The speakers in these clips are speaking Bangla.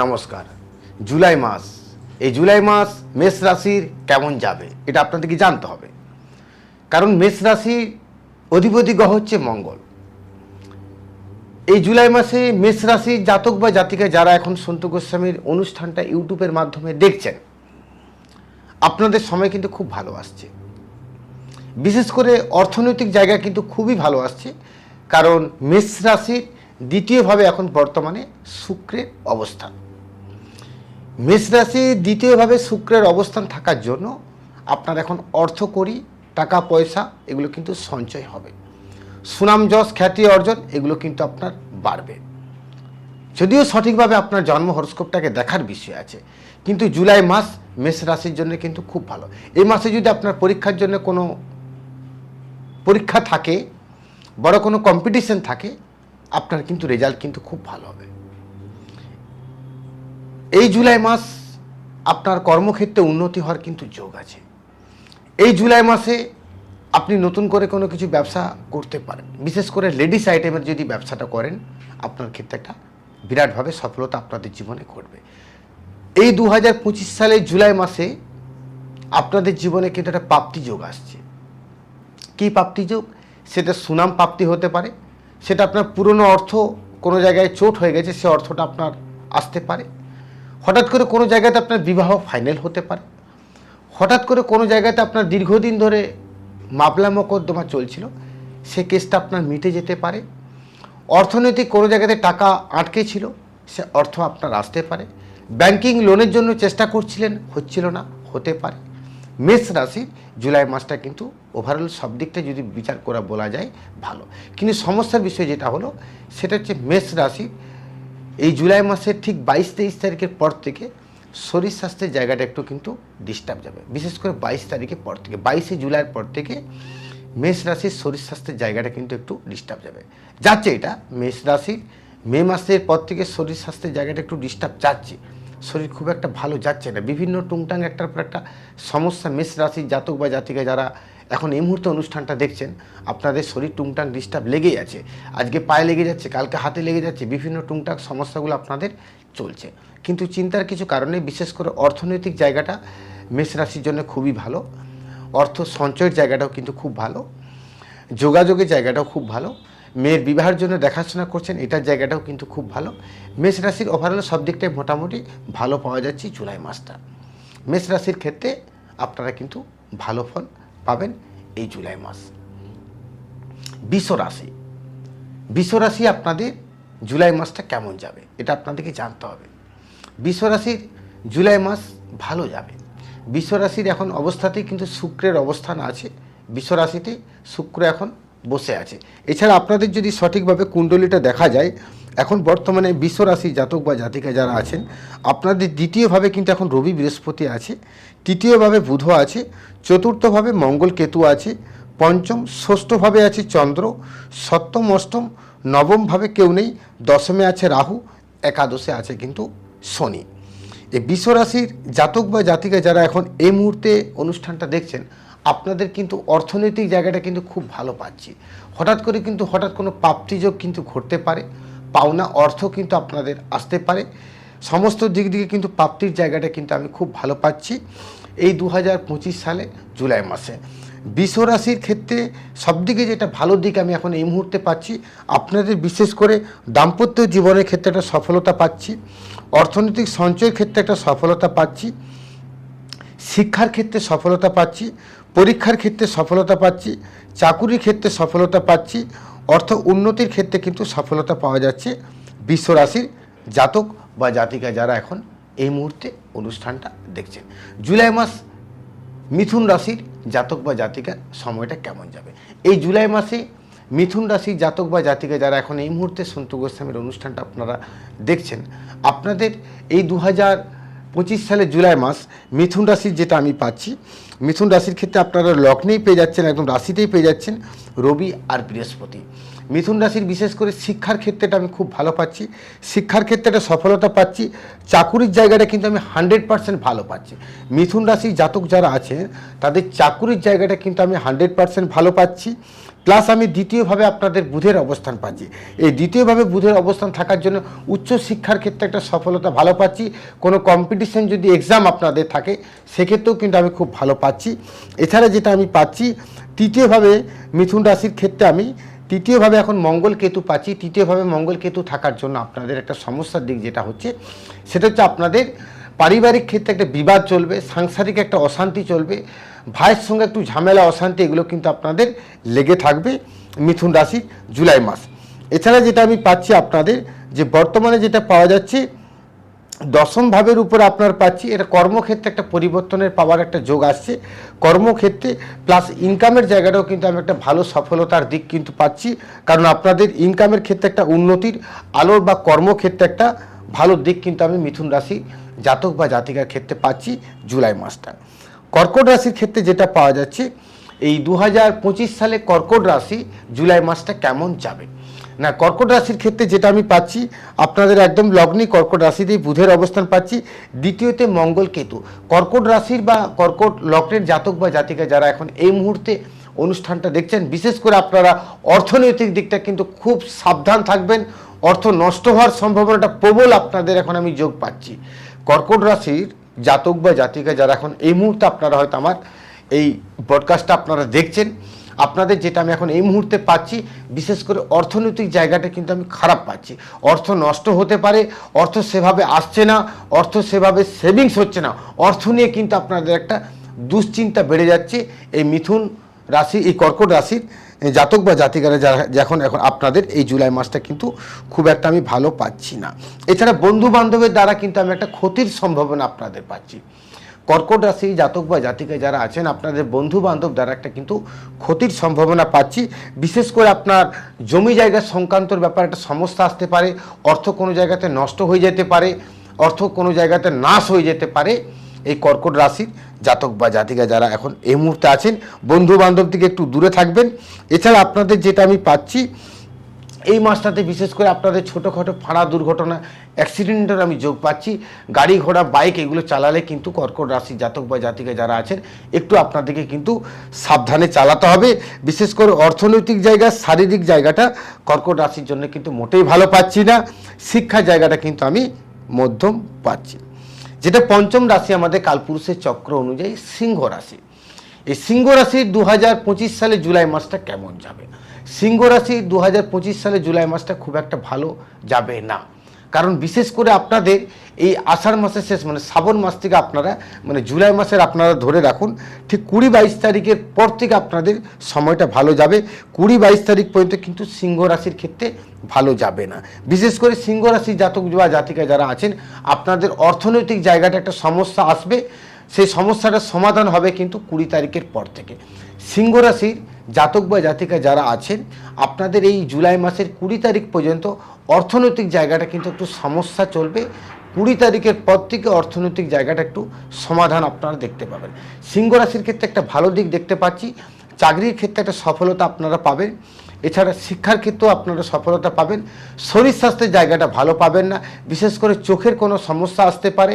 নমস্কার। জুলাই মাস। এই জুলাই মাস মেষ রাশির কেমন যাবে, এটা আপনাদেরকে জানতে হবে। কারণ মেষ রাশির অধিপতি গ্রহ হচ্ছে মঙ্গল। এই জুলাই মাসে মেষ রাশির জাতক বা জাতিকা যারা এখন সন্ত গোস্বামীর অনুষ্ঠানটা ইউটিউবের মাধ্যমে দেখছেন, আপনাদের সময় কিন্তু খুব ভালো আসছে। বিশেষ করে অর্থনৈতিক জায়গা কিন্তু খুবই ভালো আসছে, কারণ মেষ রাশির দ্বিতীয়ভাবে এখন বর্তমানে শুক্রের অবস্থান। মেষ রাশি দ্বিতীয়ভাবে শুক্রের অবস্থান থাকার জন্য আপনার এখন অর্থকরী টাকা, পয়সা, এগুলো কিন্তু সঞ্চয় হবে। সুনাম, যশ, খ্যাতি অর্জন, এগুলো কিন্তু আপনার বাড়বে। যদিও সঠিকভাবে আপনার জন্ম হরস্কোপটাকে দেখার বিষয় আছে, কিন্তু জুলাই মাস মেষ রাশির জন্য কিন্তু খুব ভালো। এই মাসে যদি আপনার পরীক্ষার জন্য কোনো পরীক্ষা থাকে, বড় কোনো কম্পিটিশন থাকে আপনার কিন্তু রেজাল্ট কিন্তু খুব ভালো হবে। এই জুলাই মাস আপনার কর্মক্ষেত্রে উন্নতি হওয়ার কিন্তু যোগ আছে। এই জুলাই মাসে আপনি নতুন করে কোনো কিছু ব্যবসা করতে পারেন। বিশেষ করে লেডিস আইটেমের যদি ব্যবসাটা করেন, আপনার ক্ষেত্রে একটা বিরাটভাবে সফলতা আপনাদের জীবনে ঘটবে। এই দু হাজার পঁচিশ সালের জুলাই মাসে আপনাদের জীবনে কিন্তু একটা প্রাপ্তি যোগ আসছে। কী প্রাপ্তি যোগ? সেটা সুনাম প্রাপ্তি হতে পারে সেটা আপনার পুরনো অর্থ কোনো জায়গায় চোট হয়ে গেছে, সে অর্থটা আপনার আসতে পারে। হঠাৎ করে কোনো জায়গাতে আপনার বিবাহ ফাইনাল হতে পারে। হঠাৎ করে কোনো জায়গাতে আপনার দীর্ঘদিন ধরে মামলা মোকদ্দমা চলছিল, সে কেসটা আপনার মিটে যেতে পারে। অর্থনৈতিক কোনো জায়গাতে টাকা আটকে ছিল, সে অর্থ আপনার আসতে পারে। ব্যাংকিং লোনের জন্য চেষ্টা করছিলেন, হচ্ছিল না, হতে পারে। মেষ রাশির জুলাই মাসটা কিন্তু ওভারঅল সব দিকটা যদি বিচার করা বলা যায়, ভালো। কিন্তু সমস্যার বিষয় যেটা হলো, সেটা হচ্ছে মেষ রাশি। এই জুলাই মাসের ঠিক বাইশ তেইশ তারিখের পর থেকে শরীর স্বাস্থ্যের জায়গাটা একটু কিন্তু ডিস্টার্ব যাবে। বিশেষ করে বাইশ তারিখের পর থেকে, বাইশে জুলাইয়ের পর থেকে মেষ রাশির শরীর স্বাস্থ্যের জায়গাটা কিন্তু একটু ডিস্টার্ব যাবে। যাচ্ছে এটা, মেষ রাশির মে মাসের পর থেকে শরীর স্বাস্থ্যের জায়গাটা একটু ডিস্টার্ব যাচ্ছে। শরীর খুব একটা ভালো যাচ্ছে না। বিভিন্ন টুংটাং একটার পর একটা সমস্যা, মেষ রাশির জাতক বা জাতিকা যারা এখন এই মুহূর্তে অনুষ্ঠানটা দেখছেন, আপনাদের শরীর টুংটাং ডিস্টার্ব লেগেই আছে। আজকে পায়ে লেগে যাচ্ছে, কালকে হাতে লেগে যাচ্ছে, বিভিন্ন টুংটাং সমস্যাগুলো আপনাদের চলছে। কিন্তু চিন্তার কিছু কারণে বিশেষ করে অর্থনৈতিক জায়গাটা মেষ রাশির জন্য খুবই ভালো। অর্থ সঞ্চয়ের জায়গাটাও কিন্তু খুব ভালো। যোগাযোগের জায়গাটাও খুব ভালো। মেয়ের বিবাহের জন্য দেখাশোনা করছেন, এটার জায়গাটাও কিন্তু খুব ভালো। মেষ রাশির ওভারঅল সব দিকটাই মোটামুটি ভালো পাওয়া যাচ্ছে জুলাই মাসটা। মেষ রাশির ক্ষেত্রে আপনারা কিন্তু ভালো ফল পাবেন এই জুলাই মাস। বিশ্ব রাশি। বিশ্ব রাশি আপনাদের জুলাই মাসটা কেমন যাবে, এটা আপনাদেরকে জানতে হবে। বিশ্ব রাশির জুলাই মাস ভালো যাবে। বিশ্ব রাশির এখন অবস্থাতেই কিন্তু শুক্রের অবস্থান আছে। বিশ্ব রাশিতে শুক্র এখন বসে আছে। এছাড়া আপনাদের যদি সঠিকভাবে কুণ্ডলিটা দেখা যায়, এখন বর্তমানে বিশ্ব রাশি জাতক বা জাতিকা যারা আছেন, আপনাদের দ্বিতীয়ভাবে কিন্তু এখন রবি বৃহস্পতি আছে, তৃতীয়ভাবে বুধ আছে, চতুর্থভাবে মঙ্গল কেতু আছে, পঞ্চম ষষ্ঠভাবে আছে চন্দ্র, সপ্তম, অষ্টম, নবমভাবে কেউ নেই, দশমে আছে রাহু, একাদশে আছে কিন্তু শনি। এই বিশ্বরাশির জাতক বা জাতিকা যারা এখন এই মুহূর্তে অনুষ্ঠানটা দেখছেন আপনাদের কিন্তু অর্থনৈতিক জায়গাটা কিন্তু খুব ভালো পাচ্ছি। হঠাৎ করে কিন্তু হঠাৎ কোনো প্রাপ্তিযোগ কিন্তু ঘটতে পারে, পাওনা অর্থ কিন্তু আপনাদের আসতে পারে। সমস্ত দিক দিকে কিন্তু প্রাপ্তির জায়গাটা কিন্তু আমি খুব ভালো পাচ্ছি এই দু হাজার পঁচিশ সালে জুলাই মাসে। বিশ্ব রাশির ক্ষেত্রে সবদিকে যেটা ভালো দিক আমি এখন এই মুহূর্তে পাচ্ছি, আপনাদের বিশেষ করে দাম্পত্য জীবনের ক্ষেত্রে একটা সফলতা পাচ্ছি, অর্থনৈতিক সঞ্চয়ের ক্ষেত্রে একটা সফলতা পাচ্ছি, শিক্ষার ক্ষেত্রে সফলতা পাচ্ছি পরীক্ষার ক্ষেত্রে সফলতা পাচ্ছি, চাকুরির ক্ষেত্রে সফলতা পাচ্ছি, অর্থ উন্নতির ক্ষেত্রে কিন্তু সফলতা পাওয়া যাচ্ছে। বিশ্ব রাশির জাতক বা জাতিকা যারা এখন এই মুহূর্তে অনুষ্ঠানটা দেখছেন। জুলাই মাস মিথুন রাশির জাতক বা জাতিকার সময়টা কেমন যাবে? এই জুলাই মাসে মিথুন রাশির জাতক বা জাতিকা যারা এখন এই মুহূর্তে সন্তু গোস্বামীর অনুষ্ঠানটা আপনারা দেখছেন, আপনাদের এই দু হাজার পঁচিশ সালে জুলাই মাস মিথুন রাশির যেটা আমি পাচ্ছি। মিথুন রাশির ক্ষেত্রে আপনারা লগ্নেই পেয়ে যাচ্ছেন, একদম রাশিতেই পেয়ে যাচ্ছেন রবি আর বৃহস্পতি। মিথুন রাশির বিশেষ করে শিক্ষার ক্ষেত্রেটা আমি খুব ভালো পাচ্ছি। শিক্ষার ক্ষেত্রে একটা সফলতা পাচ্ছি। চাকুরির জায়গাটা কিন্তু আমি হান্ড্রেড পার্সেন্ট ভালো পাচ্ছি। মিথুন রাশির জাতক যারা আছেন, তাদের চাকুরির জায়গাটা কিন্তু আমি হান্ড্রেড পার্সেন্ট ভালো পাচ্ছি। প্লাস আমি দ্বিতীয়ভাবে আপনাদের বুধের অবস্থান পাচ্ছি। এই দ্বিতীয়ভাবে বুধের অবস্থান থাকার জন্য উচ্চ শিক্ষার ক্ষেত্রে একটা সফলতা ভালো পাচ্ছি। কোনো কম্পিটিশন যদি এক্সাম আপনাদের থাকে, সেক্ষেত্রেও কিন্তু আমি খুব ভালো পাচ্ছি। এছাড়া যেটা আমি পাচ্ছি, তৃতীয়ভাবে মিথুন রাশির ক্ষেত্রে আমি তৃতীয়ভাবে এখন মঙ্গল কেতু পাচ্ছি, তৃতীয়ভাবে মঙ্গল কেতু থাকার জন্য আপনাদের একটা সমস্যার দিক যেটা হচ্ছে, সেটা হচ্ছে আপনাদের পারিবারিক ক্ষেত্রে একটা বিবাদ চলবে, সাংসারিক একটা অশান্তি চলবে, ভাইয়ের সঙ্গে একটু ঝামেলা, অশান্তি, এগুলো কিন্তু আপনাদের লেগে থাকবে মিথুন রাশির জুলাই মাস। এছাড়া যেটা আমি পাচ্ছি আপনাদের, যে বর্তমানে যেটা পাওয়া যাচ্ছে দশম ভাবের উপর আপনার পাচ্ছি, এটা কর্মক্ষেত্রে একটা পরিবর্তনের পাওয়ার একটা যোগ আসছে। কর্মক্ষেত্রে প্লাস ইনকামের জায়গাটাও কিন্তু আমি একটা ভালো সফলতার দিক কিন্তু পাচ্ছি, কারণ আপনাদের ইনকামের ক্ষেত্রে একটা উন্নতির আলোর বা কর্মক্ষেত্রে একটা ভালো দিক কিন্তু আমি মিথুন রাশি জাতক বা জাতিকার ক্ষেত্রে পাচ্ছি জুলাই মাসটা। কর্কট রাশির ক্ষেত্রে যেটা পাওয়া যাচ্ছে, এই দু হাজার পঁচিশ সালে কর্কট রাশি জুলাই মাসটা কেমন যাবে? না, কর্কট রাশির ক্ষেত্রে যেটা আমি পাচ্ছি, আপনাদের একদম লগ্নি কর্কট রাশিতেই বুধের অবস্থান পাচ্ছি। দ্বিতীয়তে মঙ্গল কেতু। কর্কট রাশির বা কর্কট লগ্নের জাতক বা জাতিকা যারা এখন এই মুহূর্তে অনুষ্ঠানটা দেখছেন, বিশেষ করে আপনারা অর্থনৈতিক দিকটা কিন্তু খুব সাবধান থাকবেন। অর্থ নষ্ট হওয়ার সম্ভাবনাটা প্রবল আপনাদের এখন আমি যোগ পাচ্ছি। কর্কট রাশির জাতক বা জাতিকা যারা এখন এই মুহূর্তে আপনারা হয়তো আমার এই ব্রডকাস্টটা আপনারা দেখছেন। আপনাদের যেটা আমি এখন এই মুহূর্তে পাচ্ছি, বিশেষ করে অর্থনৈতিক জায়গাটা কিন্তু আমি খারাপ পাচ্ছি। অর্থ নষ্ট হতে পারে, অর্থ সেভাবে আসছে না, অর্থ সেভাবে সেভিংস হচ্ছে না। অর্থ নিয়ে কিন্তু আপনাদের একটা দুশ্চিন্তা বেড়ে যাচ্ছে। এই মিথুন রাশি, এই কর্কট রাশির জাতক বা জাতিকারা যারা যখন এখন আপনাদের এই জুলাই মাসটা কিন্তু খুব একটা আমি ভালো পাচ্ছি না। এছাড়া বন্ধু বান্ধবের দ্বারা কিন্তু আমি একটা ক্ষতির সম্ভাবনা আপনাদের পাচ্ছি। কর্কট রাশি, জাতক বা জাতিকা যারা আছেন, আপনাদের বন্ধু বান্ধব দ্বারা একটা কিন্তু ক্ষতির সম্ভাবনা পাচ্ছি। বিশেষ করে আপনার জমি জায়গা সংক্রান্তর ব্যাপারে একটা সমস্যা আসতে পারে, অর্থ কোনো জায়গাতে নষ্ট হয়ে যেতে পারে, অর্থ কোনো জায়গাতে নাশ হয়ে যেতে পারে এই কর্কট রাশির জাতক বা জাতিকা যারা এখন এই মুহূর্তে আছেন বন্ধু বান্ধব থেকে একটু দূরে থাকবেন। এছাড়া আপনাদের যেটা আমি পাচ্ছি এই মাসটাতে বিশেষ করে আপনাদের ছোটোখাটো ফাঁড়া দুর্ঘটনা অ্যাক্সিডেন্টের আমি যোগ পাচ্ছি। গাড়ি ঘোড়া বাইক এগুলো চালালে কিন্তু কর্কট রাশি জাতক বা জাতিকা যারা আছেন, একটু আপনাদেরকে কিন্তু সাবধানে চালাতে হবে। বিশেষ করে অর্থনৈতিক জায়গা, শারীরিক জায়গাটা কর্কট রাশির জন্য কিন্তু মোটেই ভালো পাচ্ছি না। শিক্ষা জায়গাটা কিন্তু আমি মধ্যম পাচ্ছি। যেটা পঞ্চম রাশি আমাদের কালপুরুষের চক্র অনুযায়ী সিংহ রাশি। এই সিংহ রাশির দু হাজার পঁচিশ সালে জুলাই মাসটা কেমন যাবে? সিংহ রাশি দু হাজার পঁচিশ সালে জুলাই মাসটা খুব একটা ভালো যাবে না। কারণ বিশেষ করে আপনাদের এই আষাঢ় মাসের শেষ মানে শ্রাবণ মাস থেকে আপনারা মানে জুলাই মাসের আপনারা ধরে রাখুন, ঠিক কুড়ি বাইশ তারিখের পর থেকে আপনাদের সময়টা ভালো যাবে। কুড়ি বাইশ তারিখ পর্যন্ত কিন্তু সিংহ রাশির ক্ষেত্রে ভালো যাবে না। বিশেষ করে সিংহ রাশির জাতক বা জাতিকা যারা আছেন, আপনাদের অর্থনৈতিক জায়গাটা একটা সমস্যা আসবে। সেই সমস্যাটার সমাধান হবে কিন্তু কুড়ি তারিখের পর থেকে। সিংহ রাশির জাতক বা জাতিকা যারা আছেন, আপনাদের এই জুলাই মাসের কুড়ি তারিখ পর্যন্ত অর্থনৈতিক জায়গাটা কিন্তু একটু সমস্যা চলবে। কুড়ি তারিখের পর থেকে অর্থনৈতিক জায়গাটা একটু সমাধান আপনারা দেখতে পাবেন। সিংহ রাশির ক্ষেত্রে একটা ভালো দিক দেখতে পাচ্ছি। চাকরির ক্ষেত্রে একটা সফলতা আপনারা পাবেন। এছাড়া শিক্ষার ক্ষেত্রেও আপনারা সফলতা পাবেন। শরীর স্বাস্থ্যের জায়গাটা ভালো পাবেন না। বিশেষ করে চোখের কোনো সমস্যা আসতে পারে,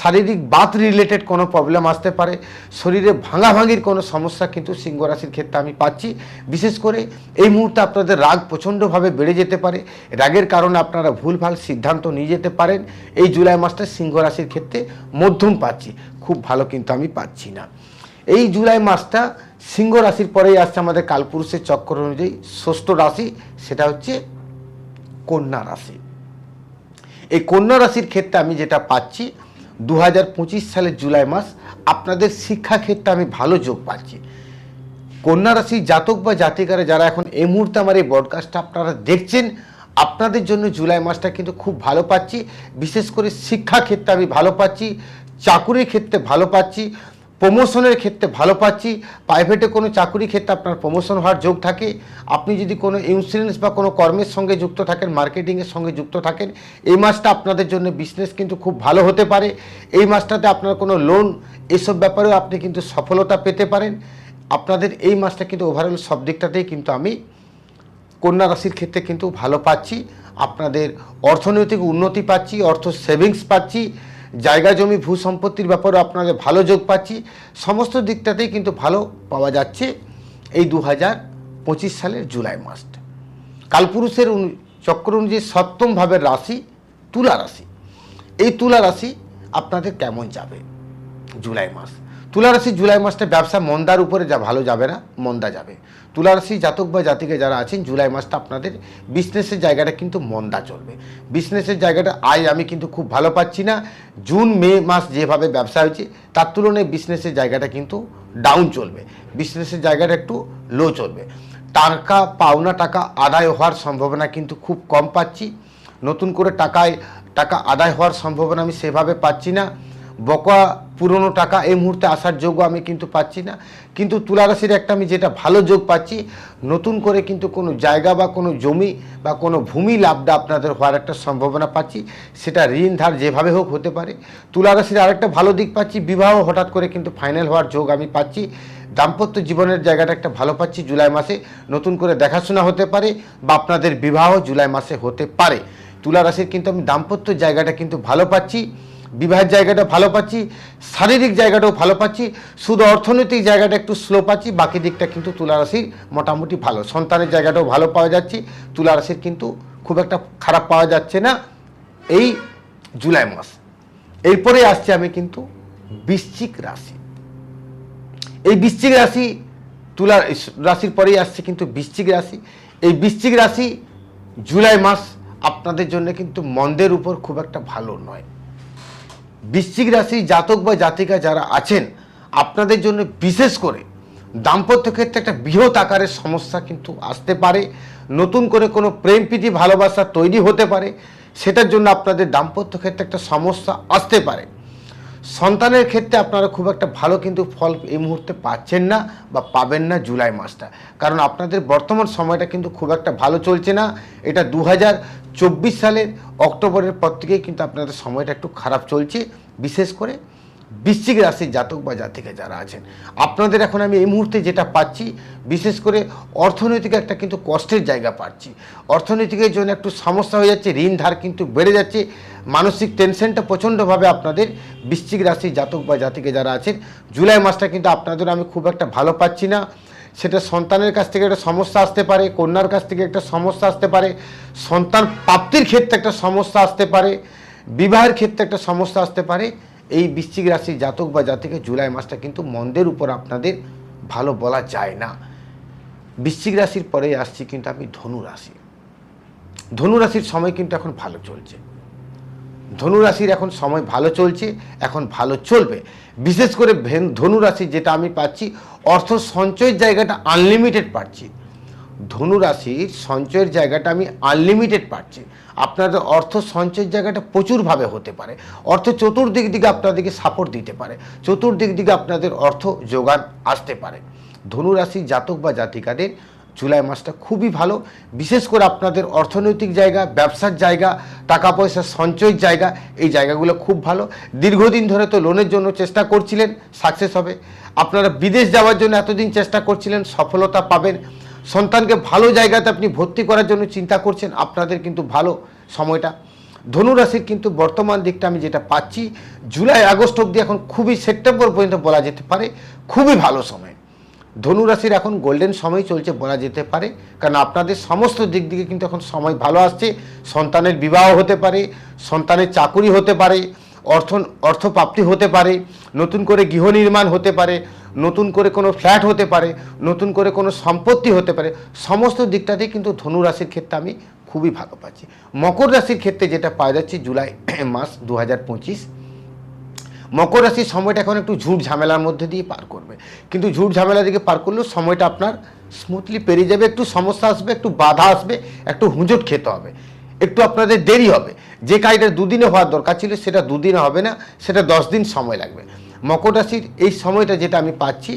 শারীরিক বাত রিলেটেড কোনো প্রবলেম আসতে পারে, শরীরে ভাঙাভাঙির কোনো সমস্যা কিন্তু সিংহ রাশির ক্ষেত্রে আমি পাচ্ছি। বিশেষ করে এই মুহূর্তে আপনাদের রাগ প্রচণ্ডভাবে বেড়ে যেতে পারে। রাগের কারণে আপনারা ভুলভাল সিদ্ধান্ত নিয়ে যেতে পারেন। এই জুলাই মাসটা সিংহ রাশির ক্ষেত্রে মধ্যম পাচ্ছি। খুব ভালো কিন্তু আমি পাচ্ছি না। এই জুলাই মাসটা সিংহ রাশির পরেই আসছে আমাদের কালপুরুষের চক্র অনুযায়ী। ষষ্ঠ রাশি, সেটা হচ্ছে কন্যা রাশি। এই কন্যা রাশির ক্ষেত্রে আমি যেটা পাচ্ছি দু হাজার পঁচিশ সালের জুলাই মাস, আপনাদের শিক্ষা ক্ষেত্রে আমি ভালো যোগ পাচ্ছি। কন্যা রাশির জাতক বা জাতিকারা যারা এখন এই মুহূর্তে আমার এই ব্রডকাস্টটা আপনারা দেখছেন, আপনাদের জন্য জুলাই মাসটা কিন্তু খুব ভালো পাচ্ছি। বিশেষ করে শিক্ষা ক্ষেত্রে আমি ভালো পাচ্ছি, চাকুরির ক্ষেত্রে ভালো পাচ্ছি। প্রমোশনের ক্ষেত্রে ভালো পাচ্ছি প্রাইভেটে কোনো চাকুরি ক্ষেত্রে আপনার প্রমোশন হওয়ার যোগ থাকে। আপনি যদি কোনো ইন্স্যুরেন্স বা কোনো কর্মের সঙ্গে যুক্ত থাকেন মার্কেটিংয়ের সঙ্গে যুক্ত থাকেন, এই মাসটা আপনাদের জন্য বিজনেস কিন্তু খুব ভালো হতে পারে। এই মাসটাতে আপনার কোনো লোন এসব ব্যাপারেও আপনি কিন্তু সফলতা পেতে পারেন। আপনাদের এই মাসটা কিন্তু ওভারঅল সব দিকটাতেই কিন্তু আমি কন্যা রাশির ক্ষেত্রে কিন্তু ভালো পাচ্ছি। আপনাদের অর্থনৈতিক উন্নতি পাচ্ছি, অর্থ সেভিংস পাচ্ছি। জায়গা, জমি, ভূ সম্পত্তির ব্যাপারেও আপনাদের ভালো যোগ পাচ্ছি। সমস্ত দিকটাতেই কিন্তু ভালো পাওয়া যাচ্ছে এই দু হাজার পঁচিশ সালের জুলাই মাসটা। কালপুরুষের চক্র অনুযায়ী সপ্তম ভাবের রাশি তুলা রাশি। এই তুলা রাশি আপনাদের কেমন যাবে জুলাই মাস? তুলা রাশি জুলাই মাসটা ব্যবসা মন্দার উপরে যা ভালো যাবে না, মন্দা যাবে। তুলা রাশি জাতক বা জাতিকে যারা আছেন, জুলাই মাসটা আপনাদের বিজনেসের জায়গাটা কিন্তু মন্দা চলবে। বিজনেসের জায়গাটা আয় আমি কিন্তু খুব ভালো পাচ্ছি না। জুন, মে মাস যেভাবে ব্যবসা হয়েছে, তার তুলনায় বিজনেসের জায়গাটা কিন্তু ডাউন চলবে। বিজনেসের জায়গাটা একটু লো চলবে। টাকা, পাওনা, টাকা আদায় হওয়ার সম্ভাবনা কিন্তু খুব কম পাচ্ছি। নতুন করে টাকায়, টাকা আদায় হওয়ার সম্ভাবনা আমি সেভাবে পাচ্ছি না। বকা পুরনো টাকা এই মুহূর্তে আসার যোগ্য আমি কিন্তু পাচ্ছি না। কিন্তু তুলা রাশির একটা আমি যেটা ভালো যোগ পাচ্ছি, নতুন করে কিন্তু কোনো জায়গা বা কোনো জমি বা কোনো ভূমি লাভটা আপনাদের হওয়ার একটা সম্ভাবনা পাচ্ছি, সেটা ঋণ ধার যেভাবে হোক হতে পারে। তুলারাশির আরেকটা ভালো দিক পাচ্ছি, বিবাহ হঠাৎ করে কিন্তু ফাইনাল হওয়ার যোগ আমি পাচ্ছি। দাম্পত্য জীবনের জায়গাটা একটা ভালো পাচ্ছি, জুলাই মাসে নতুন করে দেখাশোনা হতে পারে বা আপনাদের বিবাহ জুলাই মাসে হতে পারে। তুলা রাশির কিন্তু আমি দাম্পত্য জায়গাটা কিন্তু ভালো পাচ্ছি। বিবাহের জায়গাটা ভালো পাচ্ছি, শারীরিক জায়গাটাও ভালো পাচ্ছি, শুধু অর্থনৈতিক জায়গাটা একটু স্লো পাচ্ছি, বাকি দিকটা কিন্তু তুলা রাশির মোটামুটি ভালো। সন্তানের জায়গাটাও ভালো পাওয়া যাচ্ছে তুলা রাশির কিন্তু খুব একটা খারাপ পাওয়া যাচ্ছে না এই জুলাই মাস। এরপরে আসছে আমি কিন্তু বৃশ্চিক রাশি। এই বৃশ্চিক রাশি, তুলা, রাশির পরেই আসছে কিন্তু বৃশ্চিক রাশি। এই বৃশ্চিক রাশি জুলাই মাস আপনাদের জন্য কিন্তু মন্দের উপর খুব একটা ভালো নয়। বৃশ্চিক রাশি জাতক বা জাতিকা যারা আছেন, আপনাদের জন্য বিশেষ করে দাম্পত্য ক্ষেত্রে একটা বৃহৎ আকারের সমস্যা কিন্তু আসতে পারে। নতুন করে কোনো প্রেম প্রীতি, ভালোবাসা তৈরি হতে পারে। সেটার জন্য আপনাদের দাম্পত্য ক্ষেত্রে একটা সমস্যা আসতে পারে। সন্তানের ক্ষেত্রে আপনারা খুব একটা ভালো কিন্তু ফল এই মুহূর্তে পাচ্ছেন না বা পাবেন না জুলাই মাসটা। কারণ আপনাদের বর্তমান সময়টা কিন্তু খুব একটা ভালো চলছে না। এটা দু চব্বিশ সালের অক্টোবরের পর থেকেই কিন্তু আপনাদের সময়টা একটু খারাপ চলছে। বিশেষ করে বৃশ্চিক রাশির জাতক বা জাতিকা যারা আছেন, আপনাদের এখন আমি এই মুহূর্তে যেটা পাচ্ছি, বিশেষ করে অর্থনৈতিক একটা কিন্তু কষ্টের জায়গা পাচ্ছি। অর্থনৈতিকের জন্য একটু সমস্যা হয়ে যাচ্ছে, ঋণ ধার কিন্তু বেড়ে যাচ্ছে, মানসিক টেনশনটা প্রচণ্ডভাবে আপনাদের বৃশ্চিক রাশির জাতক বা জাতিকে যারা আছেন, জুলাই মাসটা কিন্তু আপনাদের আমি খুব একটা ভালো পাচ্ছি না। সেটা সন্তানের কাছ থেকে একটা সমস্যা আসতে পারে, কন্যার কাছ থেকে একটা সমস্যা আসতে পারে, সন্তান প্রাপ্তির ক্ষেত্রে একটা সমস্যা আসতে পারে, বিবাহের ক্ষেত্রে একটা সমস্যা আসতে পারে। এই বৃশ্চিক রাশির জাতক বা জাতিকে জুলাই মাসটা কিন্তু মন্দের উপর আপনাদের ভালো বলা যায় না। বৃশ্চিক রাশির পরেই আসছি কিন্তু আমি ধনু রাশি। ধনু রাশির সময় কিন্তু এখন ভালো চলছে। ধনু রাশির এখন সময় ভালো চলছে, এখন ভালো চলবে। বিশেষ করে ধনু রাশি যেটা আমি পাচ্ছি অর্থ সঞ্চয়ের জায়গাটা আনলিমিটেড পাচ্ছি। ধনু রাশির সঞ্চয়ের জায়গাটা আমি আনলিমিটেড পাচ্ছি। আপনাদের অর্থ সঞ্চয়ের জায়গাটা প্রচুরভাবে হতে পারে। অর্থ চতুর্দিক দিকে আপনাদেরকে সাপোর্ট দিতে পারে। চতুর্দিক দিকে আপনাদের অর্থ যোগান আসতে পারে। ধনু রাশির জাতক বা জাতিকাদের জুলাই মাসটা খুবই ভালো। বিশেষ করে আপনাদের অর্থনৈতিক জায়গা, ব্যবসার জায়গা, টাকা পয়সা সঞ্চয়ের জায়গা, এই জায়গাগুলো খুব ভালো। দীর্ঘদিন ধরে তো লোনের জন্য চেষ্টা করছিলেন সাকসেস হবে। আপনারা বিদেশ যাওয়ার জন্য এতদিন চেষ্টা করছিলেন, সফলতা পাবেন। সন্তানকে ভালো জায়গাতে আপনি ভর্তি করার জন্য চিন্তা করছেন, আপনাদের কিন্তু ভালো সময়টা। ধনুরাশির কিন্তু বর্তমান দিকটা আমি যেটা পাচ্ছি, জুলাই, আগস্ট অবধি এখন খুবই সেপ্টেম্বর পর্যন্ত বলা যেতে পারে, খুবই ভালো সময়। ধনুরাশির এখন গোল্ডেন সময় চলছে বলা যেতে পারে, কারণ আপনাদের সমস্ত দিক দিকে কিন্তু এখন সময় ভালো আসছে, সন্তানের বিবাহ হতে পারে, সন্তানের চাকুরি হতে পারে অর্থ, অর্থপ্রাপ্তি হতে পারে, নতুন করে গৃহ নির্মাণ হতে পারে, নতুন করে কোনো ফ্ল্যাট হতে পারে, নতুন করে কোনো সম্পত্তি হতে পারে, সমস্ত দিকটাতেই কিন্তু ধনু রাশির ক্ষেত্রে আমি খুবই ভালো পাচ্ছি। মকর রাশির ক্ষেত্রে যেটা পাওয়া যাচ্ছে জুলাই মাস দু হাজার পঁচিশ, মকর রাশির সময়টা এখন একটু ঝুট ঝামেলার মধ্যে দিয়ে পার করবে। কিন্তু ঝুট ঝামেলা দিকে পার করলেও সময়টা আপনার স্মুথলি পেরিয়ে যাবে, একটু সমস্যা আসবে, একটু বাধা আসবে, একটু হুঁজট খেতে হবে। একটু আপনাদের দেরি হবে। যে কাজটা দুদিনে হওয়ার দরকার ছিল, সেটা দুদিনে হবে না, সেটা দশ দিন সময় লাগবে। মকর রাশির এই সময়টা যেটা আমি পাচ্ছি,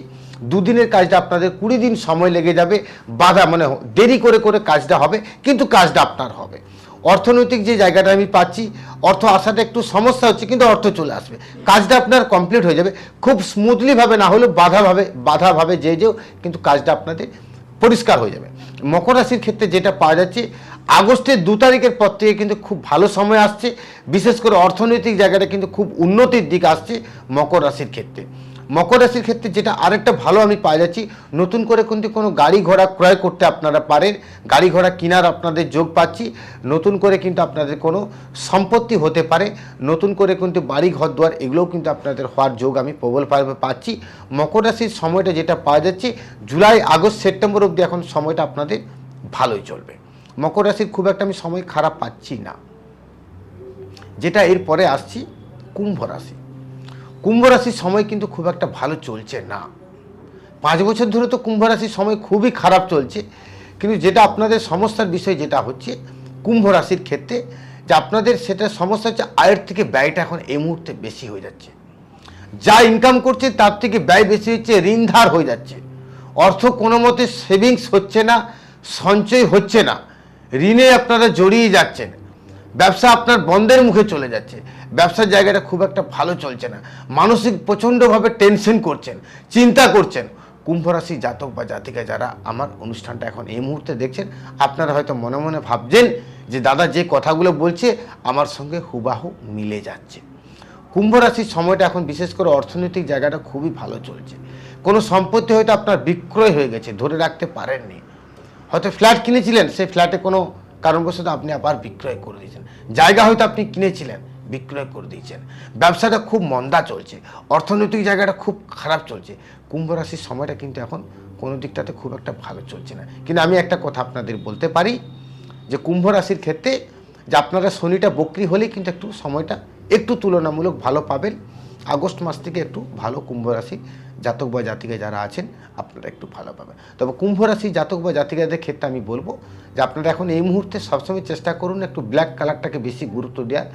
দুদিনের কাজটা আপনাদের কুড়ি দিন সময় লেগে যাবে, বাধা মানে দেরি করে করে কাজটা হবে, কিন্তু কাজটা আপনার হবে। অর্থনৈতিক যে জায়গাটা আমি পাচ্ছি, অর্থ আসাটা একটু সমস্যা হচ্ছে, কিন্তু অর্থ চলে আসবে। কাজটা আপনার কমপ্লিট হয়ে যাবে। খুব স্মুথলিভাবে না হলেও বাধাভাবে বাধাভাবে যে যেও, কিন্তু কাজটা আপনাদের পরিষ্কার হয়ে যাবে। মকর রাশির ক্ষেত্রে যেটা পাওয়া যাচ্ছে, আগস্টের দু তারিখের পর থেকে কিন্তু খুব ভালো সময় আসছে। বিশেষ করে অর্থনৈতিক জায়গাটা কিন্তু খুব উন্নতির দিক আসছে মকর রাশির ক্ষেত্রে। মকর রাশির ক্ষেত্রে যেটা আরেকটা ভালো আমি পাওয়া যাচ্ছি, নতুন করে কিন্তু কোনো গাড়ি ঘোড়া ক্রয় করতে আপনারা পারেন, গাড়ি ঘোড়া কেনার আপনাদের যোগ পাচ্ছি, নতুন করে কিন্তু আপনাদের কোনো সম্পত্তি হতে পারে, নতুন করে কিন্তু বাড়ি ঘর দুয়ার এগুলোও কিন্তু আপনাদের হওয়ার যোগ আমি প্রবল প্রবলভাবে পাচ্ছি। মকর রাশির সময়টা যেটা পাওয়া যাচ্ছে, জুলাই, আগস্ট, সেপ্টেম্বর অবধি এখন সময়টা আপনাদের ভালোই চলবে। মকর রাশির খুব একটা আমি সময় খারাপ পাচ্ছি না। যেটা এরপরে আসছি, কুম্ভ রাশি। কুম্ভ রাশির সময় কিন্তু খুব একটা ভালো চলছে না। পাঁচ বছর ধরে তো কুম্ভ রাশির সময় খুবই খারাপ চলছে। কিন্তু যেটা আপনাদের সমস্যার বিষয় যেটা হচ্ছে কুম্ভ রাশির ক্ষেত্রে যে আপনাদের সেটা সমস্যা হচ্ছে আয়ের থেকে ব্যয়টা এখন এই মুহূর্তে বেশি হয়ে যাচ্ছে। যা ইনকাম করছে তার থেকে ব্যয় বেশি হচ্ছে ঋণ ধার হয়ে যাচ্ছে। অর্থ কোনো মতে সেভিংস হচ্ছে না, সঞ্চয় হচ্ছে না। ঋণে আপনারা জড়িয়ে যাচ্ছেন। ব্যবসা আপনার বন্ধের মুখে চলে যাচ্ছে। ব্যবসার জায়গাটা খুব একটা ভালো চলছে না। মানসিক প্রচণ্ডভাবে টেনশন করছেন, চিন্তা করছেন। কুম্ভ রাশি জাতক বা জাতিকা যারা আমার অনুষ্ঠানটা এখন এই মুহূর্তে দেখছেন, আপনারা হয়তো মনে মনে ভাবছেন যে, দাদা, যে কথাগুলো বলছে, আমার সঙ্গে হুবাহু মিলে যাচ্ছে। কুম্ভ রাশির সময়টা এখন বিশেষ করে অর্থনৈতিক জায়গাটা খুবই ভালো চলছে। কোনো সম্পত্তি হয়তো আপনার বিক্রয় হয়ে গেছে, ধরে রাখতে পারেননি। হয়তো ফ্ল্যাট কিনেছিলেন, সেই ফ্ল্যাটে কোনো কারণবশত আপনি আবার বিক্রয় করে দিয়েছেন। জায়গা হয়তো আপনি কিনেছিলেন বিক্রয় করে দিয়েছেন। ব্যবসাটা খুব মন্দা চলছে। অর্থনৈতিক জায়গাটা খুব খারাপ চলছে। কুম্ভ রাশির সময়টা কিন্তু এখন কোনো দিকটাতে খুব একটা ভালো চলছে না। কিন্তু আমি একটা কথা আপনাদের বলতে পারি যে কুম্ভ রাশির ক্ষেত্রে যে আপনারা শনিটা বক্রি হলেই কিন্তু একটু সময়টা একটু তুলনামূলক ভালো পাবেন। আগস্ট মাস থেকে একটু ভালো কুম্ভ রাশি জাতক বা জাতিকা যারা আছেন, আপনারা একটু ভালো পাবেন। তবে কুম্ভ রাশি জাতক বা জাতিকাদের ক্ষেত্রে আমি বলব যে আপনারা এখন এই মুহূর্তে সবসময় চেষ্টা করুন একটু ব্ল্যাক কালারটাকে বেশি গুরুত্ব দেওয়ার।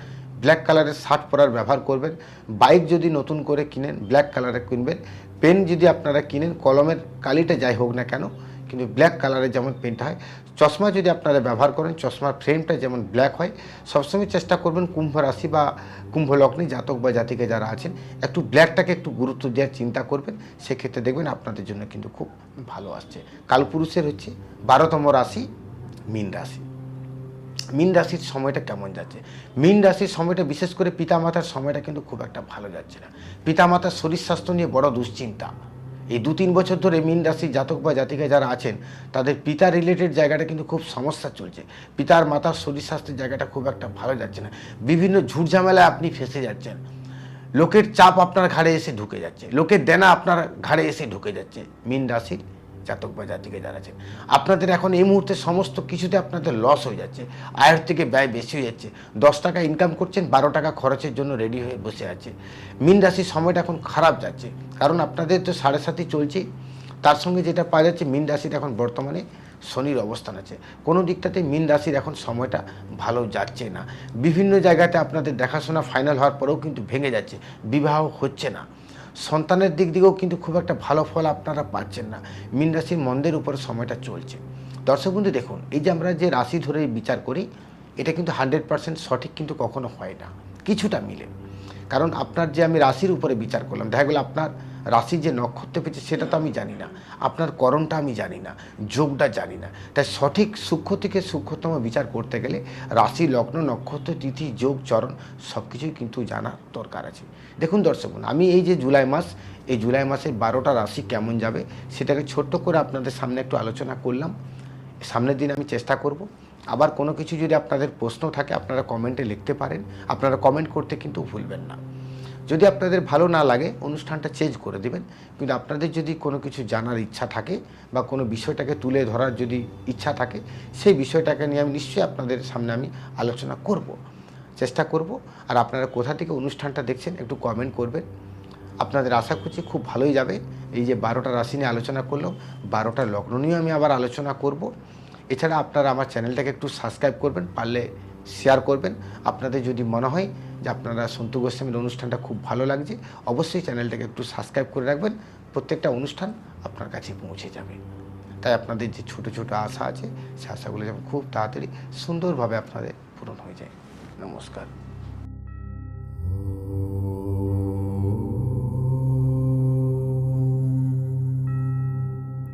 ব্ল্যাক কালারের শার্ট পরার ব্যবহার করবেন। বাইক যদি নতুন করে কিনেন, ব্ল্যাক কালারের কিনবেন। পেন যদি আপনারা কিনেন, কলমের কালিটা যাই হোক না কেন, কিন্তু ব্ল্যাক কালারের যেমন পেনটা হয়, চশমা যদি আপনারা ব্যবহার করেন, চশমার ফ্রেমটা যেমন ব্ল্যাক হয়, সবসময় চেষ্টা করবেন কুম্ভ রাশি বা কুম্ভ লগ্নে জাতক বা জাতিকে যারা আছেন, একটু ব্ল্যাকটাকে একটু গুরুত্ব দেওয়ার চিন্তা করবেন। সেক্ষেত্রে দেখবেন আপনাদের জন্য কিন্তু খুব ভালো আসছে। কালপুরুষের হচ্ছে বারোতম রাশি, মীন রাশি। মীন রাশির সময়টা কেমন যাচ্ছে? মীন রাশির সময়টা বিশেষ করে পিতামাতার সময়টা কিন্তু খুব একটা ভালো যাচ্ছে না। পিতামাতার শরীর স্বাস্থ্য নিয়ে বড় দুশ্চিন্তা। এই দু তিন বছর ধরে মীন রাশির জাতক বা জাতিকা যারা আছেন, তাদের পিতা রিলেটেড জায়গাটা কিন্তু খুব সমস্যা চলছে। পিতার মাতার শরীর স্বাস্থ্যের জায়গাটা খুব একটা ভালো যাচ্ছে না। বিভিন্ন ঝুটঝামেলায় আপনি ফেসে যাচ্ছেন। লোকের চাপ আপনার ঘাড়ে এসে ঢুকে যাচ্ছে। লোকের দেনা আপনার ঘাড়ে এসে ঢুকে যাচ্ছে। মীন রাশির জাতক বা জাতিকে আছেন আপনাদের এখন এই মুহূর্তে সমস্ত কিছুতে আপনাদের লস হয়ে যাচ্ছে। আয়ের থেকে ব্যয় বেশি হয়ে যাচ্ছে। দশ টাকা ইনকাম করছেন, বারো টাকা খরচের জন্য রেডি হয়ে বসে আছে। মিন রাশির সময়টা এখন খারাপ যাচ্ছে। কারণ আপনাদের তো সাড়ে সাতই চলছে। তার সঙ্গে যেটা পাওয়া যাচ্ছে, মিন রাশির এখন বর্তমানে শনির অবস্থান আছে। কোনো দিকটাতে মিন রাশির এখন সময়টা ভালো যাচ্ছে না। বিভিন্ন জায়গাতে আপনাদের দেখাশোনা ফাইনাল হওয়ার পরেও কিন্তু ভেঙে যাচ্ছে। বিবাহ হচ্ছে না। সন্তানের দিক দিয়েও কিন্তু খুব একটা ভালো ফল আপনারা পাচ্ছেন না। মিন রাশির মন্দের উপর সময়টা চলছে। দর্শক বন্ধু, দেখুন, এই যে আমরা যে রাশি ধরে বিচার করি, এটা কিন্তু হান্ড্রেড পার্সেন্ট সঠিক কিন্তু কখনো হয় না। কিছুটা মিলে। কারণ আপনার যে আমি রাশির উপরে বিচার করলাম, দেখা গেলো আপনার রাশির যে নক্ষত্র পেয়েছে সেটা তো আমি জানি না। আপনার করণটা আমি জানি না, যোগটা জানি না। তাই সঠিক সূক্ষ্ম থেকে সূক্ষ্মতম বিচার করতে গেলে রাশি, লগ্ন, নক্ষত্র, তিথি, যোগ, চরণ সব কিছুই কিন্তু জানা দরকার আছে। দেখুন দর্শক আমি এই যে জুলাই মাস, এই জুলাই মাসের বারোটা রাশি কেমন যাবে সেটাকে ছোট্ট করে আপনাদের সামনে একটু আলোচনা করলাম। সামনের দিন আমি চেষ্টা করব। আবার কোনো কিছু যদি আপনাদের প্রশ্ন থাকে, আপনারা কমেন্টে লিখতে পারেন। আপনারা কমেন্ট করতে কিন্তু ভুলবেন না। যদি আপনাদের ভালো না লাগে, অনুষ্ঠানটা চেঞ্জ করে দেবেন। কিন্তু আপনাদের যদি কোনো কিছু জানার ইচ্ছা থাকে বা কোনো বিষয়টাকে তুলে ধরার যদি ইচ্ছা থাকে, সেই বিষয়টাকে নিয়ে আমি নিশ্চয়ই আপনাদের সামনে আমি আলোচনা করব, চেষ্টা করব। আর আপনারা কোথা থেকে অনুষ্ঠানটা দেখছেন, একটু কমেন্ট করবেন। আপনাদের আশা করছি খুব ভালোই যাবে। এই যে বারোটা রাশি নিয়ে আলোচনা করলাম, বারোটা লগ্ন নিয়েও আমি আবার আলোচনা করব। এছাড়া আপনারা আমার চ্যানেলটাকে একটু সাবস্ক্রাইব করবেন, পারলে শেয়ার করবেন। আপনাদের যদি মনে হয় যে আপনারা সন্তু গোস্বামীর অনুষ্ঠানটা খুব ভালো লাগছে, অবশ্যই চ্যানেলটাকে একটু সাবস্ক্রাইব করে রাখবেন। প্রত্যেকটা অনুষ্ঠান আপনার কাছে পৌঁছে যাবে। তাই আপনাদের যে ছোট ছোট আশা আছে, সে আশাগুলো যেমন খুব তাড়াতাড়ি সুন্দরভাবে আপনাদের পূরণ হয়ে যায়। নমস্কার।